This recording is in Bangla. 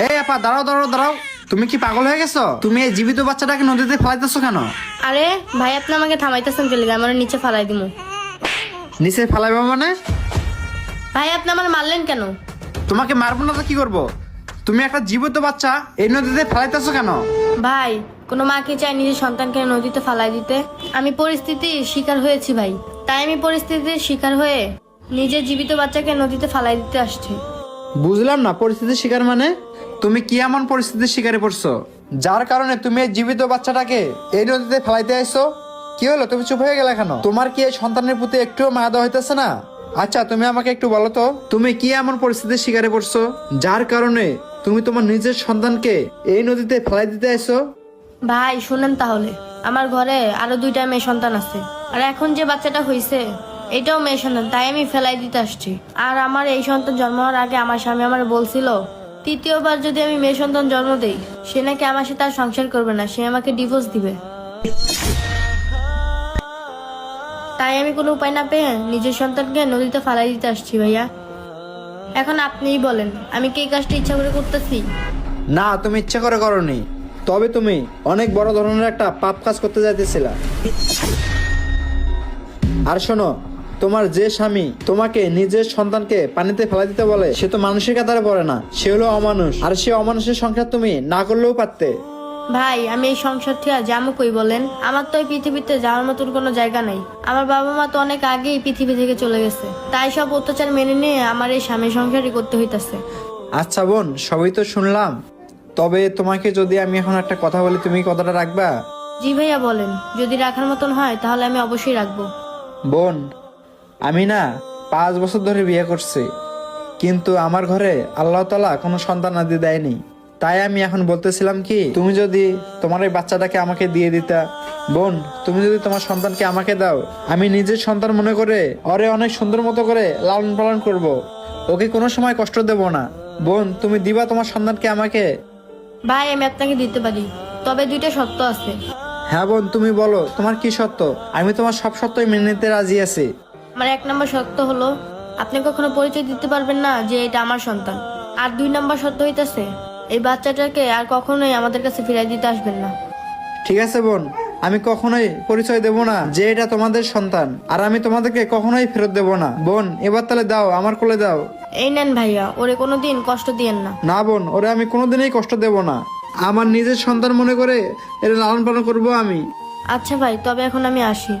এই আপা দাঁড়াও দাঁড়াও দাঁড়াও। তুমি কি পাগল হয়ে গেছো? তুমি এই জীবিত বাচ্চাটাকে নদীতে ফেলাইতেছো কেন? আরে ভাই আপনি আমাকে থামাইতেছেন চলে আমার নিচে ফালাই দিমু। নিচে ফেলাইবা মানে? ভাই আপনি আমার মারলেন কেন? তোমাকে মারবো না তো কি করব? তুমি একটা জীবিত বাচ্চা এই নদীতে ফেলাইতেছো কেন? ভাই কোনো মাকে চায় নিজের সন্তানকে নদীতে ফালাই দিতে? আমি পরিস্থিতির শিকার হয়েছি ভাই। তাই আমি পরিস্থিতির শিকার হয়ে নিজের জীবিত বাচ্চাকে নদীতে ফালাই দিতে আসছি। বুঝলাম না, পরিস্থিতির শিকার মানে? তুমি কি এমন পরিস্থিতির শিকারে পড়ছো? যার কারণে তুমি এই জীবিত বাচ্চাটাকে এই নদীতে ফেলাইতে আইছো? কি হলো? তুমি চুপ হয়ে গেলে কেন? তোমার কি এই সন্তানের প্রতি একটুও মায়া দেওয়া হইতেছে না? আচ্ছা তুমি আমাকে একটু বলো তো, তুমি কি এমন পরিস্থিতির শিকারে পড়ছো? যার কারণে তুমি তোমার নিজের সন্তানকে এই নদীতে ফেলাই দিতে আইছো? ভাই, শুনেন তাহলে। আমার ঘরে আরও দুইটা মেয়ে সন্তান আছে। আর এখন যে বাচ্চাটা হয়েছে এটাও মেয়ে সন্তান তাই আমি ফেলাই দিতে আসছি। আর আমার এই সন্তান জন্ম হওয়ার আগে আমার স্বামী আমার বলছিল, তৃতীয়বার যদি আমি মেয়ে সন্তান জন্ম দেই, সে নাকি আমার সাথে আর সংসার করবে না, সে আমাকে ডিভোর্স দিবে। তাই আমি কোনো উপায় না পেয়ে নিজের সন্তানকে নদীতে ফালাই দিতে আসছি, ভাইয়া। এখন আপনিই বলেন, আমি কি কাজটা ইচ্ছা করে করতেছি? না, তুমি ইচ্ছা করে করনি। তবে তুমি অনেক বড় ধরনের একটা পাপ কাজ করতে যাইতেছিলা। আর শোনো তোমার যে স্বামী তোমাকে নিজের সন্তানকে পানিতে ফেলা দিতে বলে সে তো মানুষের কাতারে পড়ে না। সে হলো অমানুষ। আর সে অমানুষের সংখ্যা তুমি না করলেও পারতে। ভাই আমি এই সংসার থেকে যাব কই বলেন? আমার তো এই পৃথিবীতে যাওয়ার মতন কোনো জায়গা নাই। আমার বাবা মা তো অনেক আগে এই পৃথিবী থেকে চলে গেছে। তাই সব অত্যাচার মেনে নিয়ে আমার এই স্বামী সংসারই করতে হইতাছে। আচ্ছা বোন সবই তো শুনলাম। তবে তোমাকে যদি আমি এখন একটা কথা বলি তুমি কথাটা রাখবা? জি ভাইয়া বলেন। যদি রাখার মতন হয় তাহলে আমি অবশ্যই রাখব। বোন আমি না পাঁচ বছর ধরে বিয়ে করছি। কিন্তু আমার ঘরে আল্লাহ তালা কোনো সন্তান আদি দেয়নি। তাই আমি এখন বলতেছিলাম কি তুমি যদি তোমার এই বাচ্চাটাকে আমাকে দিয়ে দিতা বোন তুমি যদি তোমার সন্তানকে আমাকে দাও আমি নিজের সন্তান মনে করে ওরে অনেক সুন্দর মতো করে লালন পালন করব। ওকে কোনো সময় কষ্ট দেব না। বোন তুমি দিবা তোমার সন্তানকে আমাকে? ভাই আমি আপনাকে দিতে পারি তবে দুইটা সত্য আছে। হ্যাঁ বোন তুমি বলো তোমার কি সত্য আমি তোমার সব সত্যই মেনে নিতে রাজি আছি। আমার এক নম্বর সত্য হলো আপনি কখনো পরিচয় দিতে পারবেন না যে এটা আমার সন্তান। আর দুই নম্বর সত্য হইতেছে এই বাচ্চাটাকে আর কখনোই আমাদের কাছে ফিরাই দিতে আসবেন না। ঠিক আছে বোন আমি কখনোই পরিচয় দেব না যে এটা তোমাদের সন্তান আর আমি তোমাদেরকে কখনোই ফেরত দেব না। বোন এবার তাহলে দাও আমার কোলে দাও। এই নেন ভাইয়া ওরে কোনোদিন কষ্ট দিয়েন না। না বোন ওরে আমি কোনোদিনই কষ্ট দেব না। আমার নিজের সন্তান মনে করে এর লালন পালন করব আমি। আচ্ছা ভাই তবে এখন আমি আসি।